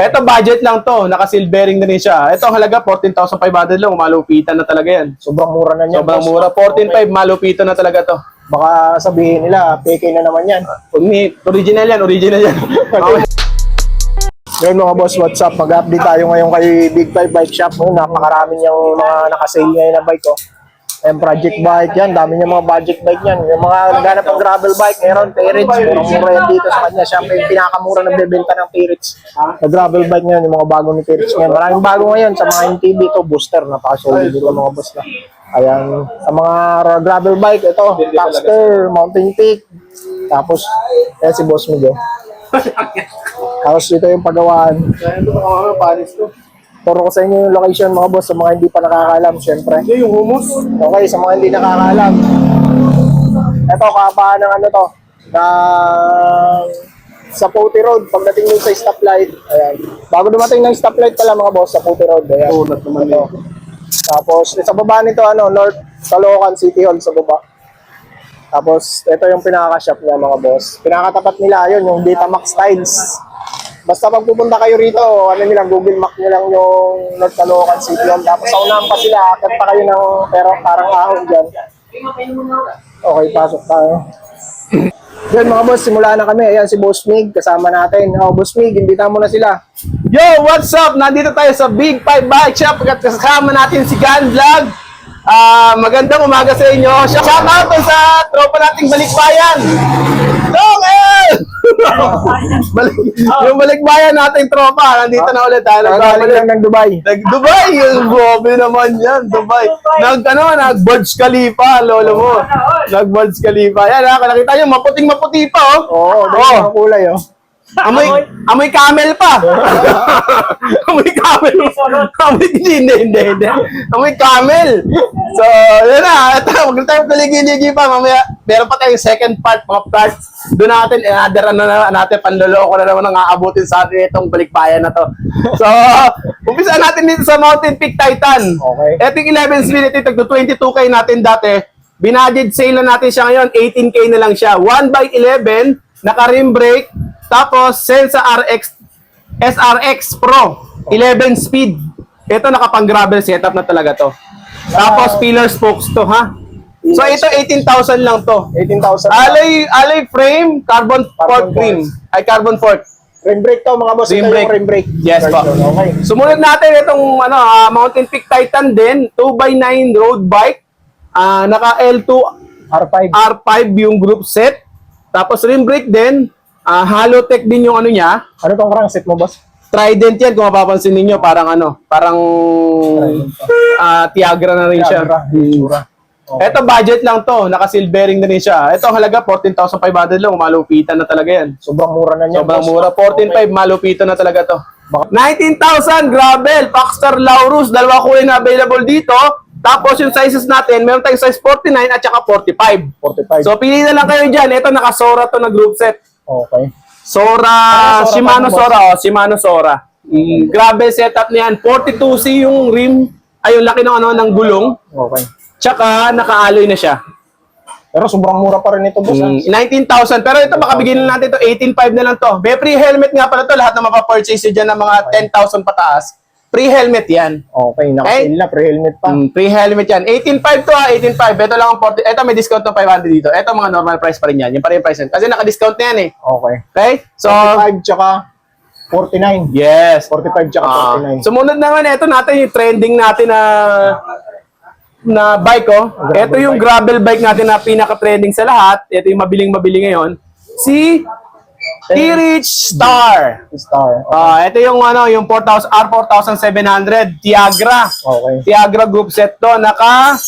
Ito budget lang to, naka-silvering na rin siya. Ito ang halaga 14,500 lang, malupitan na talaga yan. Sobrang mura na niyan. Sobrang boss. mura, 14,500 malupitan na talaga to. Baka sabihin nila, peke na naman yan. Uni, original yan, original yan. Okay. Ngayon mga boss, what's up? Mag-update tayo ngayon kay Big Five Bike Shop. Napakarami niyang mga nakasale ngayon na bike. Oh. Yung project bike yan, dami niya mga budget bike yan. Yung mga naghanap ng gravel bike, meron, Perits, murang-mura yan dito sa kanya. Siya yung pinakamura na bebenta ng Perits. Na gravel bike niyan, yung mga bago ni Perits ngayon. Maraming bago ngayon sa mga MTB ito, booster, napaka-solid dito mga boss na. Ayan, sa mga gravel bike, ito, Taxter, Mountain Peak, tapos, ayan si Boss Miguel. Tapos ito yung pagawaan. Turo ko sa inyo yung location mga boss sa mga hindi pa nakakaalam, syempre. yung humus. Okay, sa mga hindi nakakaalam. Ito, kabaan ng ano to, na sa Puti Road, pagdating dun sa stoplight, ayan. Bago dumating ng stoplight pala mga boss, sa Puti Road, ayan. Tunat naman Ito. Tapos, sa baba nito, ano, North Caloocan City Hall sa baba. Tapos, ito yung pinaka-shop niya mga boss. Pinakatapat nila, yun, yung Betamax Tiles. Basta pag pupunta kayo rito, ano nila, Google Map nyo lang yung North Caloocan City Hall. Tapos, sa unahan pa sila, akit pa kayo ng pero parang ahon dyan. Okay, pasok tayo. Yun mga boss, simula na kami. Ayan si Boss Mig, kasama natin. Oh, Boss Mig, imbita mo na sila. Yo, what's up? Nandito tayo sa Big Five Bike Shop at kasama natin si Gan Vlog. Ah, magandang umaga sa inyo. Shout out sa tropa nating balikbayan. Dong, eh! Balik, yung balikbayan nating tropa, nandito na ulit tayo. Nagaling Nagbabalik. lang ng Dubai. Nag Dubai, yung grabe naman yan, Dubai. Nag ano, nag Burj Khalifa, lolo mo. Nag Burj Khalifa. Yan, ha, nakita niyo maputing maputi pa oh. Oo, oh, Oh. ang kulay, oh. Amoy, amoy camel pa. amoy camel. Amoy, hindi, hindi, hindi, hindi. Amoy camel. So, yun na. Ito, huwag na tayong kaligi-ligi pa. Mamaya, meron pa tayong second part, mga parts. Doon natin, another na, na natin, panloloko na naman ang aabutin sa atin itong balikbayan na to. So, umpisa natin dito sa Mountain Peak Titan. Okay. Ito yung 11 speed, ito yung 22K natin dati. Binudget sale na natin siya ngayon, 18K na lang siya. 1 by 11, naka-rim brake, tapos Sensa RX, SRX Pro, 11 speed. Ito nakapang gravel setup na talaga to. Tapos pillar spokes to ha. So ito 18,000 lang to. 18,000. Alloy alloy frame, carbon, fork rim. Ay carbon fork. Rim brake to mga boss. Rim brake. rim brake. Yes po. Okay. Sumunod natin itong ano, ah, Mountain Peak Titan din, 2x9 road bike. Ah, naka L2 R5. R5 yung group set. Tapos rim brake din. Ah, Halotech din yung ano niya. Ano tong crankset mo, boss? Trident yan kung mapapansin ninyo, parang ano, parang ah Tiagra na rin siya. Tiagra, Hmm. Itsura. Ito budget lang to, naka-silvering na rin siya. Ito ang halaga 14,500 lang, malupitan na talaga yan. Sobrang mura na niyan. Sobrang boss. mura, 14,500 malupitan na talaga to. 19,000 gravel, Paxstar Laurus, dalawa kulay na available dito. Tapos yung sizes natin, meron tayong size 49 at saka 45. 45. So pili na lang kayo dyan. Ito naka-Sora to na group set. okay. Sora, Sora Shimano. Sora, oh, Shimano Sora. Mm, grabe setup niyan. 42C yung rim, ay yung laki ng ano ng gulong. Okay. Tsaka naka-alloy na siya. Pero sobrang mura pa rin ito, boss. ah. Mm, 19,000. Pero ito baka bigyan na natin to 18,500 na lang to. May free helmet nga pala to. Lahat na mapapurchase nyo dyan ng mga 10,000 pataas. Free helmet yan. Okay, naka-sale na, pre-helmet pa. Mm, free helmet yan. 18,500 to ha, 18,500. Ito lang ang 40. Ito may discount ng 500 dito. Ito mga normal price pa rin yan. Yung pa rin yung price yan. Kasi naka-discount na yan eh. Okay. Okay? So, 45 tsaka 49. yes. 45 tsaka Ah, 49. sumunod naman, ito natin yung trending natin na na bike oh. Ito yung gravel bike natin na pinaka-trending sa lahat. Ito yung mabiling-mabili ngayon. Si T-Rich Star. Star. Ah, ito yung ano, yung 4000 R4700 Tiagra. Okay. Tiagra group set to, naka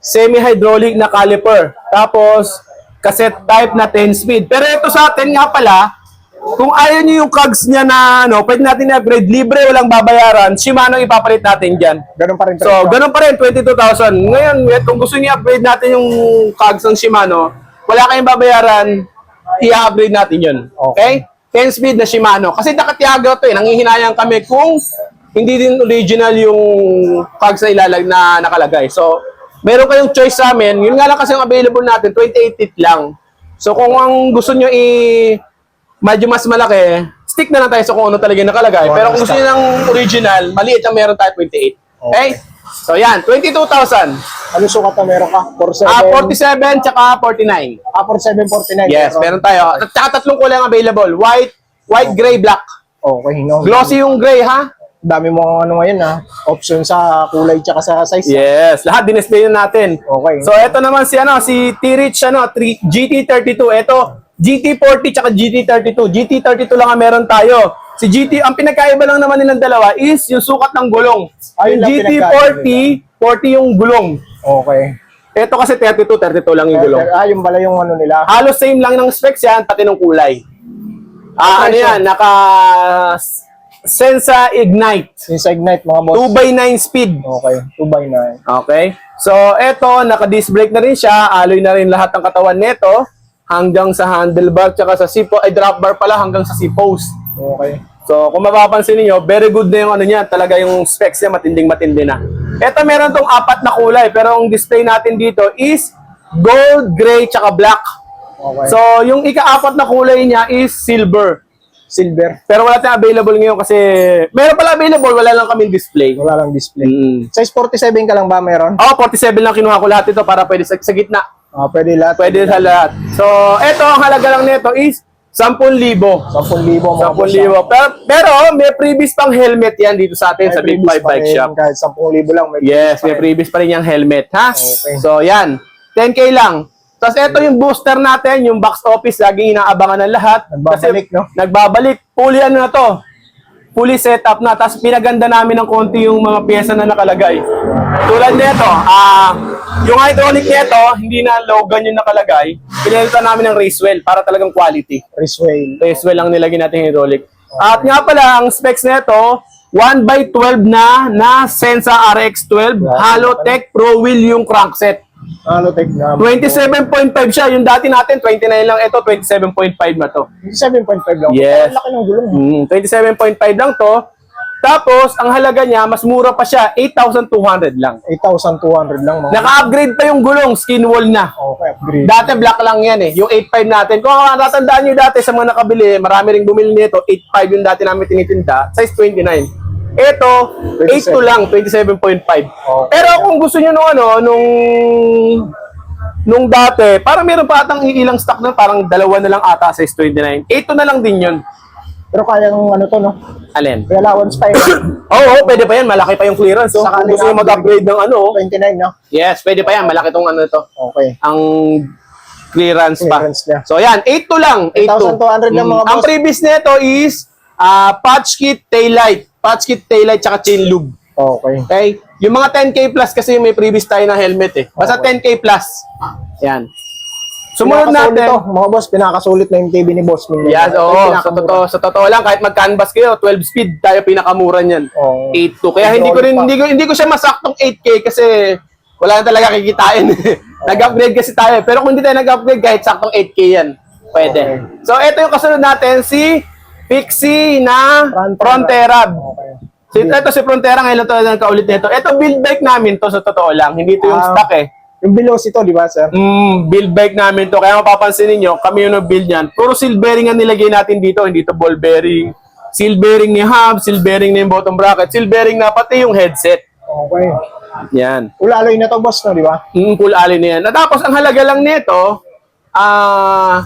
semi-hydraulic na caliper. Tapos cassette type na 10 speed. Pero ito sa atin nga pala, kung ayaw niyo yung cogs niya na ano, pwede natin i-upgrade libre, walang babayaran. Shimano ipapalit natin diyan. Ganun pa rin. So, ganun pa rin 22,000. Ngayon, kung gusto niyo i-upgrade natin yung cogs ng Shimano, wala kayong babayaran, i-upgrade natin 'yun. Okay? 10 speed na Shimano. Kasi nakatiaga to eh. Nangihinayang kami kung hindi din original yung cogs na ilalag na nakalagay. So, meron kayong choice sa amin. Yun nga lang kasi ang available natin, 28 feet lang. So, kung ang gusto nyo i medyo mas malaki, stick na lang tayo sa kung ano talaga yung nakalagay. Pero ano kung gusto nyo ng original, maliit ang meron tayo 28. Okay? So yan, 22,000. Ano sukat na meron ka? 47? Ah, 47 tsaka 49. Ah, 47, 49. Yes, meron tayo. At saka tatlong kulay ang available. White, white, gray, black. Okay, no. Glossy yung gray, ha? Dami mo ano ngayon ha. Option sa kulay tsaka sa size. Yes, lahat dinisplay na natin. Okay. So ito naman si ano, si T-Rich ano, 3, GT32. Ito, GT40 tsaka GT32. GT32 lang ang meron tayo. Si GT, ang pinagkaiba lang naman nilang dalawa is yung sukat ng gulong. Ayun yung lang GT40, 40 yung gulong. Okay. Ito kasi 32, 32 lang yung gulong. Ah, yung pala yung ano nila. Halos same lang ng specs yan, pati ng kulay. Ah, ano yan, naka Sensa Ignite. Yung sa Ignite, mga boss. 2x9 speed. Okay, 2 by 9. Okay? So, eto, naka-disc brake na rin siya. Alloy na rin lahat ng katawan nito. Hanggang sa handlebar, tsaka sa seat po, ay drop bar pala hanggang sa seat post. Okay. So, kung mapapansin niyo, very good na yung ano niya. Talaga yung specs niya, matinding-matindi na. Eto, meron tong apat na kulay. Pero ang display natin dito is gold, gray, tsaka black. Okay. So, yung ika-apat na kulay niya is silver. Silver. Pero wala tayong available ngayon kasi meron pala available, wala lang kami display. Wala lang display. Mm. Size 47 ka lang ba meron? Oh, 47 lang kinuha ko lahat ito para pwede sa, sa gitna. Ah, pwede lahat. Pwede sa lahat. So, eto ang halaga lang nito is 10,000. 10,000 mga boss. 10,000. Pero, pero may previous pang helmet yan dito sa atin May sa Big Five Bike Shop. Kahit 10,000 lang. May Yes, may previous pa rin yung helmet, ha? Okay. So, yan. 10K lang. Tapos ito yung booster natin, yung box office, laging inaabangan ng lahat. Nagbabalik, Kasi, no? Nagbabalik. Fully ano na to. Fully set up na. Tapos pinaganda namin ng konti yung mga pyesa na nakalagay. Tulad nito, ah, yung hydraulic nito, hindi na Logan yung nakalagay. Pinalitan namin ng racewell para talagang quality. Raceway. Racewell lang nilagay natin hydraulic. At nga pala, ang specs nito, 1x12 na na Sensa RX12, Halotech Pro Wheel yung crankset. Ano, take na. 27.5 siya. Yung dati natin, 29 lang. Ito, 27.5 na to. 7.5 lang. Yes. Ang laki ng gulong. Mm, 27.5 lang to. Tapos, ang halaga niya, mas mura pa siya, 8,200 lang. 8,200 lang mga. Naka-upgrade pa yung gulong, skin wall na. Okay, upgrade. Dati black lang yan eh, yung 8.5 natin. Kung natatandaan nyo dati sa mga nakabili, marami ring bumili nito, 8.5 yung dati namin tinitinda, size 29. Ito, 8 to lang, 27.5. Pero kung gusto nyo nung ano, nung nung dati, parang meron pa atang ilang stock na parang dalawa na lang ata size 29. 8 to na lang din yun. Pero kaya ng ano to, no? Alin? May allowance pa yun. Oo, oh, pwede pa yan. Malaki pa yung clearance. Oh. Saka Kung gusto nyo nila- mag-upgrade ng ano, oh. 29, no? yes, pwede pa yan. Malaki tong ano to. Okay. Ang clearance pa. Clearance niya. So yan, 8 to lang. 8 to. 8,200 lang, mga Ang boss. previous nito is ah patch kit, taillight. Patch kit, taillight, tsaka chain lube. Okay. Okay? Yung mga 10K plus kasi may previous tayo na helmet eh. Basta Okay. 10K plus. Yan. Sumunod Pinakasulit natin. To, mga boss, pinakasulit na yung TV ni Boss Ming. Yes, Ito oo. yung Sa pinakamura. totoo, sa totoo lang, kahit mag-canvas kayo, 12 speed, tayo pinakamura niyan. Oo. 8.2. Kaya hindi ko rin, hindi ko, hindi ko siya masaktong 8K kasi wala na talaga kikitain. Nag-upgrade kasi tayo. Pero kung hindi tayo nag-upgrade, kahit saktong 8K yan. Pwede. Okay. So, ito yung kasunod natin, si Pixie na Frontera. Okay. Si, ito si Frontera, ngayon ito nagkaulit nito. Ito build bike namin to sa totoo lang. Hindi ito yung Ah. stock eh. Yung Velocity to, di ba, sir? Mm, build bike namin to. Kaya mapapansin ninyo, kami yung nag-build yan. Puro seal bearing ang nilagay natin dito. Hindi to ball bearing. Seal bearing ni hub, seal bearing ni bottom bracket, seal bearing na pati yung headset. Okay. Yan. Ulaloy na to, boss, no, di ba? Mm, cool alin na yan. At tapos, ang halaga lang nito, ah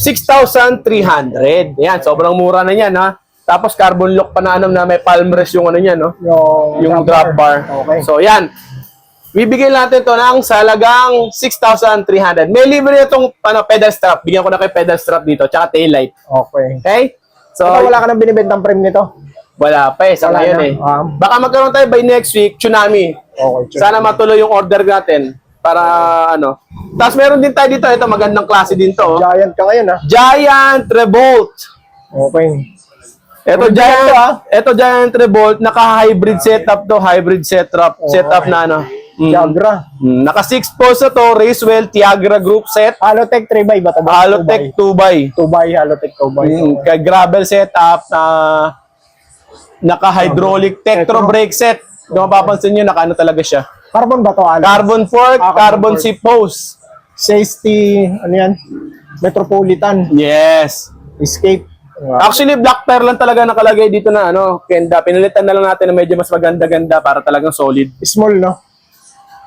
6,300. Yan, sobrang mura na yan, ha? Tapos, carbon lock pa na ano na may palm rest yung ano yan, no? Yung, yung drop bar. Okay. So, yan. Bibigyan natin to ng salagang 6,300. May libre na itong ano, pedal strap. Bigyan ko na kay pedal strap dito, tsaka tail light. Okay. Okay? So, So, wala ka nang binibentang frame nito? wala pa eh, sa ngayon eh. Ah. Baka magkaroon tayo by next week, tsunami. Okay. sure. Sana matuloy yung order natin para ano. Tapos meron din tayo dito, ito magandang klase din to. oh. Giant ka ngayon, ha? Giant Revolt. Okay. Ito Original Giant, to, ah. ito Giant Revolt, naka-hybrid setup to, hybrid setup, setup na ano. Mm. Tiagra. Mm, Naka 6 poles na to, Racewell, Tiagra Group set, Halotech 3 by ba to? boss? Halotech 2x. 2 by, Halotech 2 by. Mm, kay gravel setup na naka-hydraulic Tektro brake set. Kung mapapansin nyo, naka ano talaga siya. Carbon ba to, Alex? Carbon fork, Ah, carbon carbon fork. post. Safety, ano yan? Metropolitan. Yes. Escape. Actually, black pair lang talaga nakalagay dito na ano, Kenda. Pinalitan na lang natin na medyo mas maganda-ganda para talagang solid. Small, no?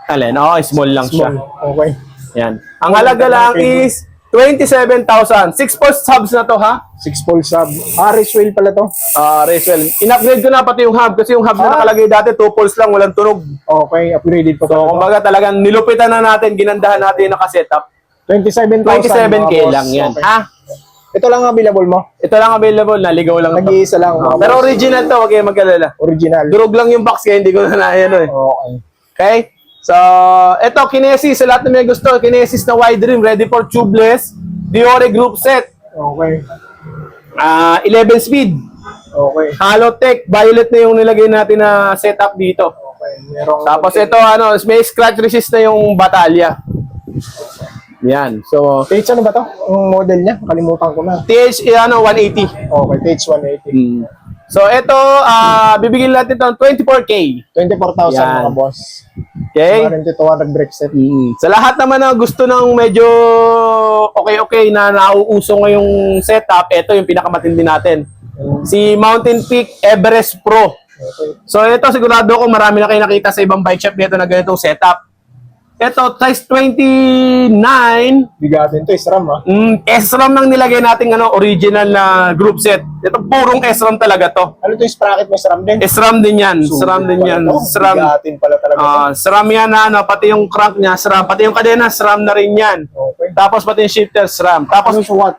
Alin, oo, small lang siya. Small. Okay. Yan. Ang halaga lang is 27,000. 6 pulse subs na to, ha? 6 pole sub. Ah, race wheel pala to. Ah, Rachel. In-upgrade ko na pati yung hub kasi yung hub na Ah. nakalagay dati 2 pulse lang, walang tunog. Okay, upgraded pa So, kumbaga talagang nilupitan na natin, ginandahan natin yung naka-setup. 27,000. 27k mga boss. lang yan. Okay. Ha? Ito lang available mo. Ito lang available, naligaw lang. Nag-iisa lang. Mga pero original to, wag kayong mag-alala. Original. Durog lang yung box kaya hindi ko na naayano eh. Okay. Okay? So, ito, Kinesis. Sa lahat na may gusto, Kinesis na wide rim, ready for tubeless. Diore group set. Okay. Ah, 11 speed. Okay. Halotech, violet na yung nilagay natin na setup dito. Okay. Merong Tapos ito, ano, may scratch resist na yung batalya. Yan. So, Page ano ba to? Yung model niya? Kalimutan ko na. TH, eh, ano, 180. Okay, page 180. Hmm. So, ito, ah, bibigyan natin ito ng 24K. 24,000 Yan. mga boss. Okay? Warranty 200 brake set. Mm. Sa lahat naman na gusto ng medyo okay-okay na nauuso ngayong setup, ito yung pinakamatindi natin. Si Mountain Peak Everest Pro. Okay. So ito sigurado ko marami na kayo nakita sa ibang bike shop nito na ganitong setup. Ito, size 29, Bigatin to, SRAM ah. mm, SRAM lang nilagay natin ano, original na group set. Ito purong SRAM talaga to. Ano to yung sprocket mo, SRAM din? SRAM din yan. SRAM din yan. SRAM. Bigatin pala talaga. to. Ah, SRAM yan na ano, pati yung crank niya, SRAM. Pati yung kadena, SRAM na rin yan. okay. Tapos pati yung shifter, SRAM. Tapos Ano sa what?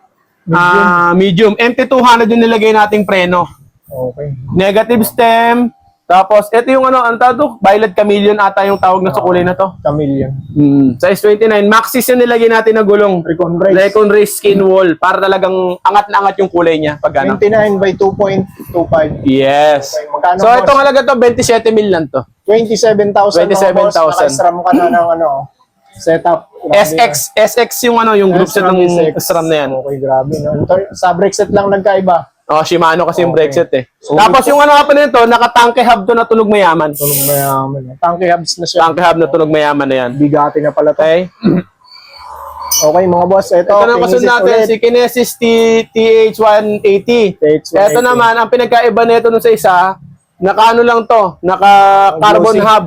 ah medium. MT200 yung nilagay nating preno. Okay. Negative stem. Tapos, ito yung ano, ang tawag? Violet Chameleon ata yung tawag na sa kulay na to. Chameleon. Hmm. Size 29. Maxis yung nilagay natin na gulong. Recon Race. Recon Race skin wall para talagang angat na angat yung kulay niya pag ano. 29 by 2.25. Yes. Okay, So, itong halaga to, 27 mil lang to. 27,000 mga boss. 27,000. Naka-SRAM ka na ng ano, setup. SX, SX yung ano, yung group set ng. SRAM na yan. Okay, grabe. No? Sa brake set lang nagkaiba. Oh, Shimano kasi yung Okay. set eh. So, Tapos yung ano nga pa nito, naka-tanke hub to na tunog mayaman. Tulong mayaman. Tanky hubs na siya. Tanke hub na tunog mayaman na yan. Bigati na pala to. Okay? Okay, mga boss. Ito, Ito na kasunod natin, si Kinesis T TH180. TH180. Ito naman, ang pinagkaiba nito nung sa isa, naka ano lang to, naka carbon Glossy. hub.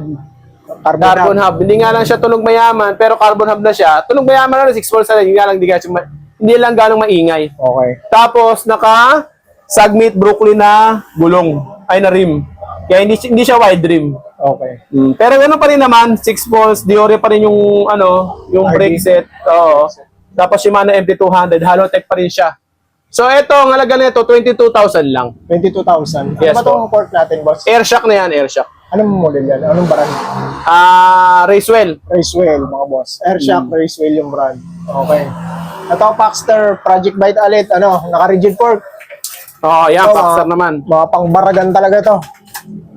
Carbon, Carbon hub. hub. Hindi nga lang siya tunog mayaman, pero carbon hub na siya. Tunog mayaman na 6 volts na rin, hindi nga lang, hindi, nga siya ma- hindi lang ganong maingay. Okay. Tapos, naka Sagmit Brooklyn na gulong, ay na rim. Kaya hindi, hindi siya wide rim. Okay. Mm, Pero ano pa rin naman, 6 volts, Diore pa rin yung ano, yung RD. brake set. Oo. Tapos Shimano MT200, Halotech pa rin siya. So ito, ang halaga nito 22,000 lang. 22,000. Ano Yes, ba itong port natin, boss? Airshock na yan, Airshock. Anong model yan? Anong brand? Ah, Racewell. Racewell, mga boss. Airshock Hmm. Racewell yung brand. Okay. Ito, Paxter Project Bite Alit. Ano, naka-rigid fork. Oo, yan, Ito, Paxer mga- naman. Mga pangbaragan talaga to.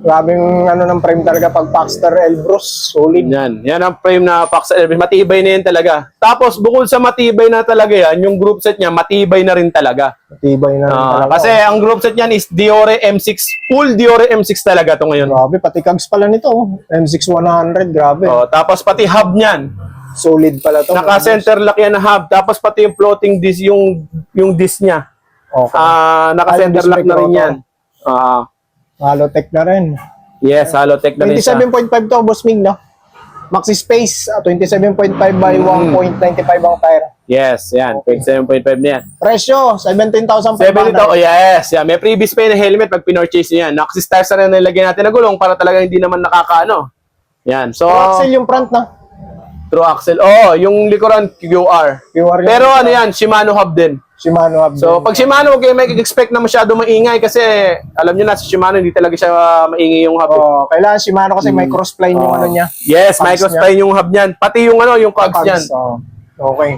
Grabing ano ng frame talaga pag Paxter Elbrus. Solid. Yan, yan ang frame na Paxer. Matibay na yan talaga. Tapos bukod sa matibay na talaga yan, yung group set niya matibay na rin talaga. Matibay na rin Ah, talaga. kasi ang group set niyan is Diore M6. Full Diore M6 talaga to ngayon. Grabe, pati kags pala nito. oh. M6100, grabe. Oh, tapos pati hub niyan. Solid pala to. Naka-center lock yan na hub. Tapos pati yung floating disc, yung, yung disc niya. Okay. Ah, naka-center lock na rin yan. Ah, Halotech na rin. yes, Halotech na rin siya. 27.5 to, Boss Mig, no? Maxi Space, ah, 27.5 by Mm. 1.95 ang tire. Yes, yan. 27.5 na yan. Presyo, 17,500. 7 ito, oh yes. Yeah, may previous pa yun na helmet pag pinorchase nyo yan. Naxis tires na rin nilagay natin na gulong para talaga hindi naman nakakaano. Yan. So, axle yung front na. true axle. Oo, yung likuran QR. QR yung Pero ano yan, Shimano hub din. Shimano hub. So, pag Shimano, kayo may expect na masyado maingay kasi alam nyo na, sa Shimano, hindi talaga siya uh, maingay yung hub. oh, kailangan Shimano kasi may crossplane yung ano niya. Yes, Cogs microspline yung hub niyan. Pati yung ano, yung cogs niyan. oh. Okay.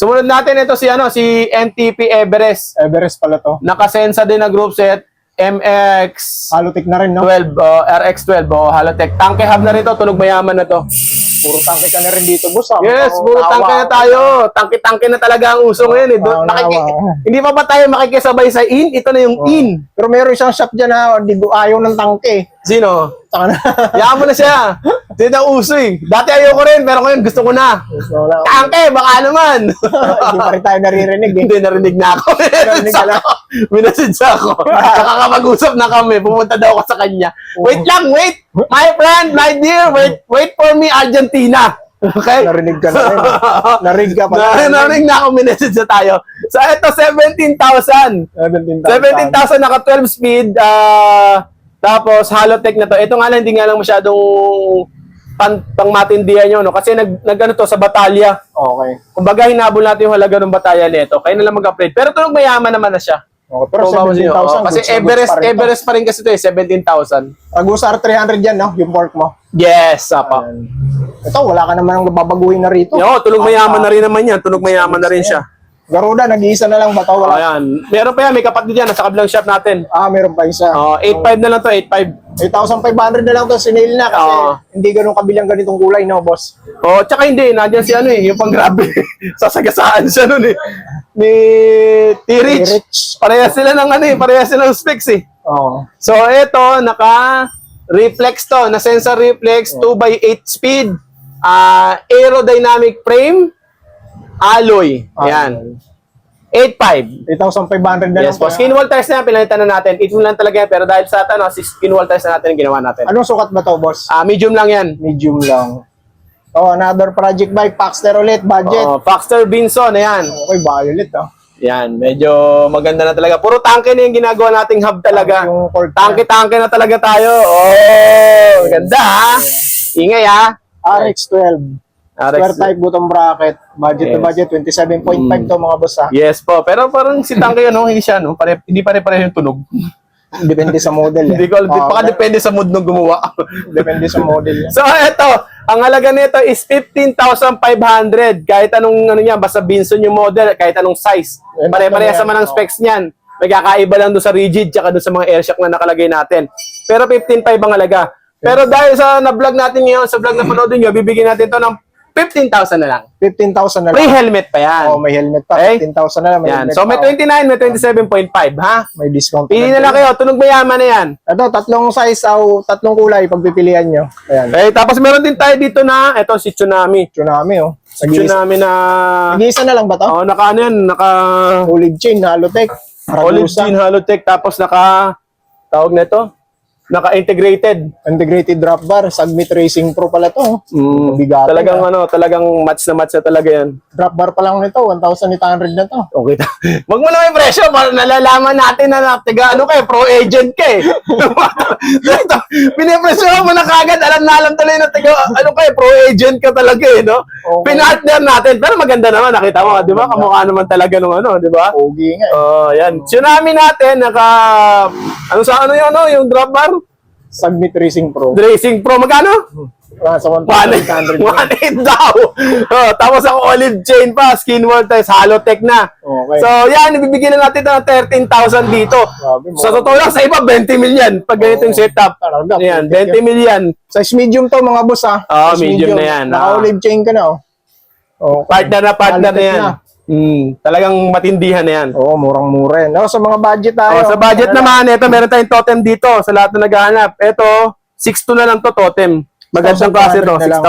Sumunod natin ito si ano, si NTP Everest. Everest pala to. Nakasensa din na group set MX Halotech na rin, no? 12 uh, RX12 oh, Halotech. Tanke hub na rito, tunog mayaman na to. Puro tangke ka na rin dito, boss. ah. Yes, Puro tangke na tayo. Tangke-tangke na talaga ang uso ngayon eh. Doon, tawa. hindi pa ba tayo makikisabay sa in? Ito na yung in. Pero meron isang shop dyan na di, ayaw ng tangke. Sino? Saka na. Mo na siya. Hindi na uso eh. Dati ayoko rin, pero ngayon gusto ko na. So, wala. Tangke, baka naman. Hindi pa rin tayo naririnig eh. Hindi, narinig na ako. Narinig ka na? Ako. Nakakapag-usap na kami. Pumunta daw ako sa kanya. Wait lang, wait! My friend, my dear, wait wait for me, Argentina. Okay? Narinig ka na rin. Narinig ka pa. Na, narinig na ako, minessage na tayo. So, ito, 17,000. 17,000. 17,000 naka 12 speed. ah tapos, Halotech na to. Ito nga lang, hindi nga lang masyadong pan, pang matindihan nyo, no? Kasi nag, nag ano to, sa batalya. Okay. Kumbaga, hinabol natin yung halaga ng batalya nito. Kaya na lang mag-upgrade. Pero tunog mayaman naman na siya. Okay, pero nyo, 17,000. oo. Kasi goods na goods Everest, pa. Everest pa rin kasi ito eh, 17,000. Agusar 300 yan, no? Yung pork mo. Yes, apa. Ayan. Ito, wala ka naman ang babaguhin na rito. Yo, tunog mayaman na rin naman yan. Tunog mayaman na rin siya. Garuda, nag-iisa na lang ba? Oh, Wala. ayan. Meron pa yan, may kapatid yan, nasa kabilang shop natin. Ah, meron pa isa. Oh, 8.5 na lang to, 8.5. 8,500 na lang to sinil na kasi Oo. hindi ganun kabilang ganitong kulay, no, boss? Oh, tsaka hindi, nandiyan si ano eh, yung pang grabe. Sasagasaan siya nun eh. Ni T-Rich. T-Rich. Parehas sila ng ano eh, parehas sila ng specs eh. Oo. So, ito, naka reflex to, na sensor reflex, 2x8 speed, ah aerodynamic frame, alloy. Ayan. 8.5. 8,500 na Yes, lang. po. Skin wall tires na yan, pinalitan na natin. 8 lang talaga yan, pero dahil sa ano, si skin wall tires na natin, ginawa natin. Anong sukat ba to, boss? Ah, medium lang yan. Medium lang. Oh, another project bike, Paxter ulit, budget. Oh, Foxter Binson, ayan. Okay, violet, oh. Yan, medyo maganda na talaga. Puro tangke na yung ginagawa nating hub talaga. Tangke-tangke na talaga tayo. Oh, ganda ha. Ingay ha. RX-12. Square type button bracket. Budget Yes. to budget, 27.5 to mga boss, ha. Yes po, pero parang si tangke ano, hindi siya no. Pare, hindi pare-pareho yung tunog. Depende sa model. eh. hindi ko alam, Oo, baka depende sa mood nung gumawa. Depende sa model. yan. so eto, ang halaga nito is 15,500. Kahit anong ano niya, basta Binson yung model, kahit anong size. Eh, Pare-parehas ano naman ang yan, specs niyan. May kakaiba lang doon sa rigid tsaka doon sa mga airshock na nakalagay natin. Pero 15.5 ang halaga. Pero dahil sa na-vlog natin ngayon, sa vlog na panoodin nyo, bibigyan natin to ng 15,000 na lang. 15,000 na May lang. helmet pa yan. Oh, may helmet pa. Okay? 15,000 na lang. May yan. helmet So may pa, oh. 29, may 27.5, ha? May discount. Pili na lang kayo, tunog mayaman na yan. Ito, tatlong size o tatlong kulay pagpipilian nyo. Ayan. Okay, tapos meron din tayo dito na, eto si Tsunami. Tsunami, oh. Si Tsunami na, Nag-iisa na lang ba to? oh, naka ano yan, naka Olive chain, Halotech. olive chain halotech, tapos naka, tawag na ito, naka-integrated. Integrated drop bar. Submit Racing Pro pala to. Mm, Mabigat talagang ano, talagang match na match na talaga yan. Drop bar pa lang nito. 1,800 na to. Okay. Wag mo na may presyo para nalalaman natin na natiga ano kay pro agent ka eh. Pinipresyo mo na kagad, alam na alam tuloy na tiga ano kay pro agent ka talaga eh, no? Okay. Pinartner natin, pero maganda naman nakita mo, 'di ba? Kamukha naman talaga nung ano, 'di ba? Pogi nga eh. Oh, yan. Tsunami natin naka ano sa ano 'yung ano, yung drop bar? Submit Racing Pro. Racing Pro magkano? Nasa 1.8 1,800 na. daw. Oh, tapos ang olive chain pa, skin wall tires, halotech na. Okay. So, yan, ibibigyan na natin ng 13,000 dito. Grabe, mo. Sa totoo lang, sa iba, 20 million pag ganito yung setup. Talaga, Yan, 20 perfect million. Size medium to mga boss ha. Oo, Size medium na yan, ah. Naka-olive chain ka na oh. Okay. Partner na partner na Halotech yan. na. Hmm, talagang matindihan na yan. Oo, murang-mura yan. Oh, sa mga budget tayo. Oh, sa budget Ano naman, ito, meron tayong totem dito sa lahat na naghahanap. Ito, 6'2 na lang to totem. Magandang klase to, 6,200 na lang.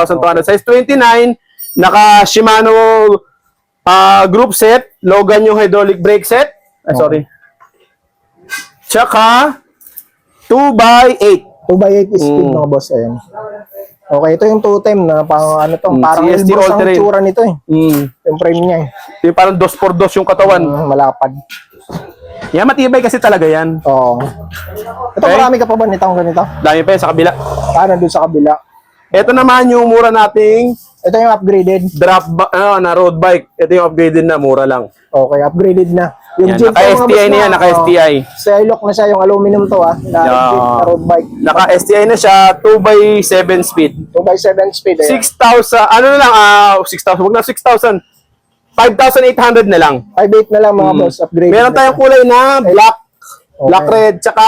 6,200. Size 29, naka Shimano ah, group set, Logan yung hydraulic brake set. Ah, sorry. Tsaka, 2x8. 2x8 speed Mm. boss. Ayan. Okay, ito yung totem na pang ano to. Mm, parang CST Elbrus ang all-terrain. tsura nito eh. Mm. Yung frame niya eh. Yung parang dos por dos yung katawan. Mm, malapad. Yan, matibay kasi talaga yan. Oo. Ito Okay. marami ka pa ba nitong ganito? Dami pa yan sa kabila. Paano dun sa kabila? Ito naman yung mura nating Ito yung upgraded. drop ba- ano, na road bike. Ito yung upgraded na, mura lang. Okay, upgraded na. Yan, Jeep naka ko, mga STI boss na yan, naka oh, STI. Sa lock na siya, yung aluminum to ah. Na, na road bike. Naka STI na siya, 2x7 speed. 2x7 speed eh. 6,000, ano na lang, ah, 6,000, wag na 6,000. 5,800 na lang. 5.8 na lang mga boss, upgraded. Mm. Meron tayong kulay na black, black Okay. red, tsaka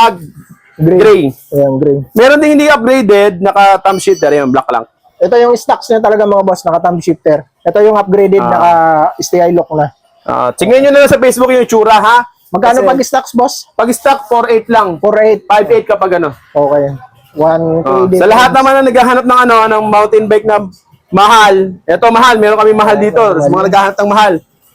gray. gray. Ayan, gray. Meron din hindi upgraded, naka thumb shifter, yung black lang. Ito yung stocks niya talaga mga boss, naka thumb shifter. Ito yung upgraded, Ah. naka STI lock na. Ah, tingnan nyo na lang sa Facebook yung itsura, ha? Magkano Kasi pag stocks boss? Pag stock, 4.8 lang. 4.8. 5.8 kapag ano. Okay. 1K Oh, din. sa lahat naman na naghahanap ng ano, ng mountain bike na mahal. Ito mahal, meron kami mahal dito. Sa mga naghahanap ng mahal.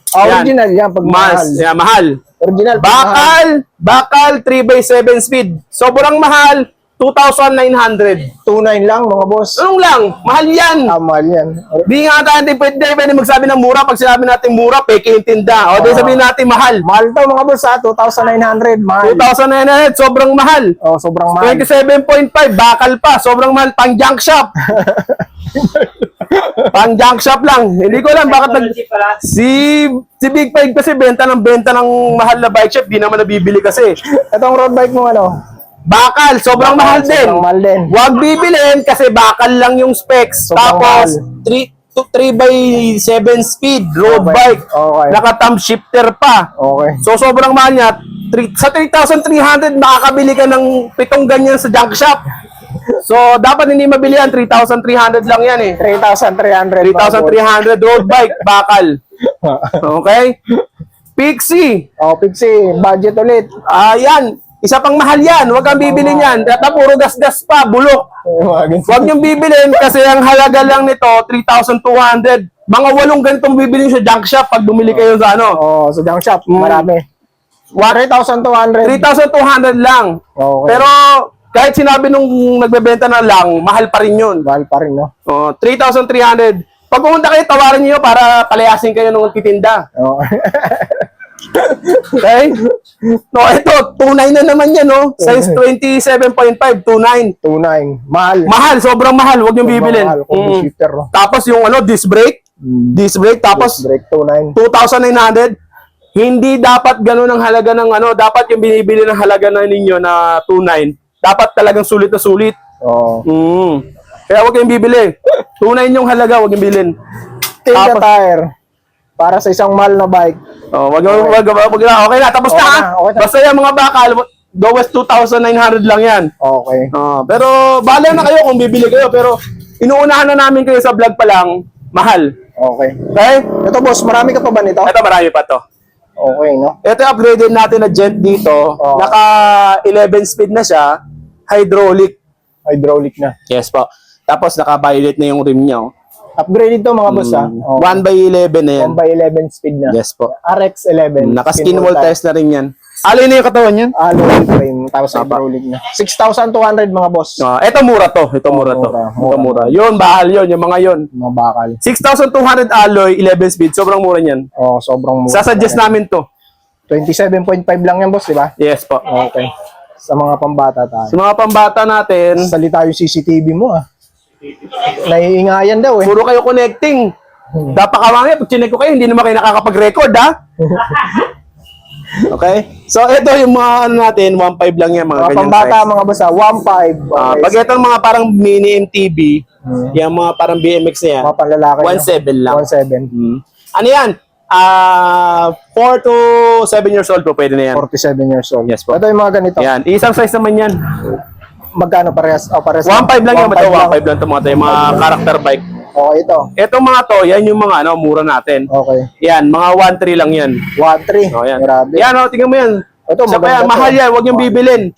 Ah, Yan. original yan, pag Mas, mahal. yeah, mahal. Original, pag mahal. Bakal, bakal 3x7 speed. Sobrang mahal, 2,900. 2.9 lang, mga boss. Anong lang? Mahal yan. Ah, mahal yan. Di nga tayo, hindi pwede, di pwede magsabi ng mura. Pag sinabi natin mura, peke yung tinda. O, di sabihin natin mahal. Mahal to, mga boss, ha? 2,900, mahal. 2,900, sobrang mahal. Oh, sobrang mahal. 27.5, bakal pa. Sobrang mahal. Pang junk shop. Pang junk shop lang. Hindi ko alam bakit nag... Si, si Big Five kasi benta ng benta ng mahal na bike shop. Di naman nabibili kasi. Itong road bike mo, ano? Bakal, sobrang mahal din. Sobrang mahal din. Huwag bibilin kasi bakal lang yung specs. Sobrang Tapos, mahal. 3 3 by 7 speed road Okay. bike. Okay. Naka-thumb shifter pa. Okay. So, sobrang mahal niya. Three- sa 3,300, makakabili ka ng pitong ganyan sa junk shop. So, dapat hindi mabili yan. 3,300 lang yan eh. 3,300. 3,300 road bike, bakal. Okay? Pixie. oh, Pixie, budget ulit. Ayan. Isa pang mahal yan. Huwag kang bibili niyan. Data puro gas-gas pa, bulok. Huwag niyong bibilin kasi ang halaga lang nito, 3,200. Mga walong ganitong bibilin sa junk shop pag bumili kayo sa ano. Oh, sa junk shop, Mm. marami. 3,200. 3,200 lang. Okay. Pero kahit sinabi nung nagbebenta na lang, mahal pa rin yun. mahal pa rin, no? Oh, 3,300. Pag pumunta kayo, tawarin niyo para palayasin kayo nung titinda. Oh. Okay? No, ito, 29 na naman yan, no? Size 27.5, 29. 2.9. Mahal. Mahal, sobrang mahal. Huwag niyong bibilin. Mahal, kung Mm. shifter, no? Tapos yung ano, disc brake. Disc brake. Tapos, Break 2.9. 2,900. Hindi dapat ganun ang halaga ng ano. Dapat yung binibili ng halaga na ninyo na 2,900. Dapat talagang sulit na sulit. Oh. Mm. Kaya huwag kayong bibili. 2,900 yung halaga, huwag yung bilhin. Tinga Tapos- tire. Para sa isang mahal na bike. Oh, wag, wag, wag, wag, wag na. Okay na, tapos Okay na. na, okay. Basta yung mga bakal, Gowes 2,900 lang yan. Okay. Oh, pero bala na kayo kung bibili kayo. Pero inuunahan na namin kayo sa vlog pa lang, mahal. Okay. Okay? Ito, boss, marami ka pa ba nito? Ito marami pa to. Okay, no? Ito upgraded natin na Gent dito. Oh. Naka 11 speed na siya. Hydraulic. Hydraulic na. Yes po. Tapos naka-violet na yung rim niya. oh. Upgraded to, mga boss, ha? Oh. 1 by 11 na yan. 1 by 11 speed na. Yes po. RX-11. Naka-skin wall test na rin yan. Alin na yung katawan yan? Alloy frame, tapos hydraulic na. 6,200 mga boss. Ah, ito mura to. Ito mura to. mura, Ito mura. Yun, bahal yun. Yung mga yun. Mga bakal. 6,200 alloy, 11 speed. Sobrang mura niyan. Oh, sobrang mura. Sasuggest namin to. 27.5 lang yan, boss, di ba? Yes po. Okay. Sa mga pambata tayo. Sa mga pambata natin, Salita yung CCTV mo, ah. Naiingayan daw, eh. puro kayo connecting. Dapat ka mamaya, pag chinek ko kayo, hindi naman kayo nakakapag-record, ha? Okay? So, ito yung mga ano natin, 1.5 lang yan, mga Mga ganyan pambata, size. mga boss, ah. 1.5. Ah, Okay. pag itong mga parang mini MTB, yung mga parang BMX na yan, mga panlalaki. 1.7 lang. 1.7. Hmm. Ano yan? Ah, 4 to 7 years old po pwede na yan. 47 years old. Yes po. Ito yung mga ganito. Yan, isang size naman yan. Magkano parehas? Oh, parehas. 1.5 lang yan, 1.5 ito 1.5 lang ito mga yung mga character bike. Okay, ito. Etong mga to, yan yung mga ano, mura natin. Okay. Yan, mga 1.3 lang yan. 1.3. Oh, yan. Grabe. Yan, oh, tingnan mo yan. Ito, yan, to. mahal yan, huwag yung bibilin.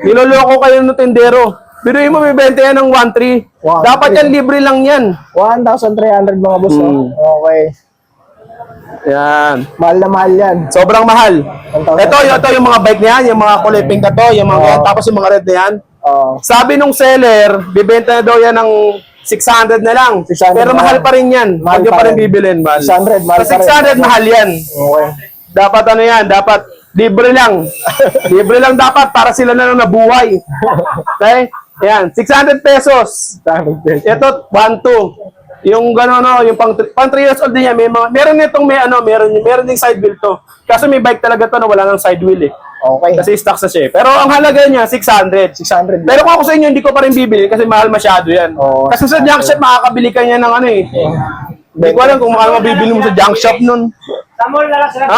Niloloko kayo ng tindero. Biruin mo, bibenta yan ng 1.3. 1.3. Dapat yan, libre lang yan. 1,300 mga boss. oh. Hmm. Okay. Yan. Mahal na mahal yan. Sobrang mahal. 1,000. Ito, ito yung mga bike na yan, yung mga kulay pink na to, yung mga Oo. yan, tapos yung mga red na yan. Oh. Sabi nung seller, bibenta na daw yan ng 600 na lang. 600 Pero na mahal lang. pa rin yan. Mahal Huwag pa pa rin bibilin, mahal. 600, mahal Sa pa rin. 600, mahal yan. Okay. Dapat ano yan, dapat libre lang. libre lang dapat para sila na lang nabuhay. Okay? Yan, 600 pesos. Standard best. Ito, 1-2. Yung gano'n, no, yung pang, pang 3 years old din yan, may mga, meron nitong may ano, meron, meron ding side wheel to. Kaso may bike talaga to na wala nang side wheel eh. Okay. Kasi stock sa siya eh. Pero ang halaga niya, 600. 600. Pero kung ako sa inyo, hindi ko pa rin bibili kasi mahal masyado yan. Oo. Kasi sa junk shop, makakabili ka niya ng ano eh. Hindi ko alam kung makakabili mabibili mo sa junk shop nun.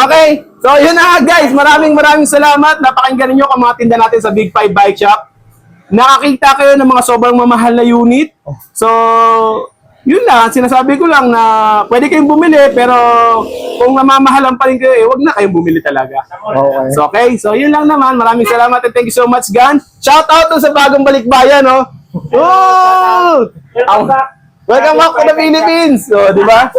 Okay. So, yun na nga, guys. Maraming maraming salamat. Napakinggan niyo ang mga tinda natin sa Big Five Bike Shop. Nakakita kayo ng mga sobrang mamahal na unit. So, yun lang, sinasabi ko lang na pwede kayong bumili, pero kung namamahalan pa rin kayo, eh, wag na kayong bumili talaga. Okay. So, okay. So, yun lang naman. Maraming salamat and thank you so much, Gan. Shout out dun sa bagong balikbayan, no? Oh! Welcome back to the Philippines! So, di ba?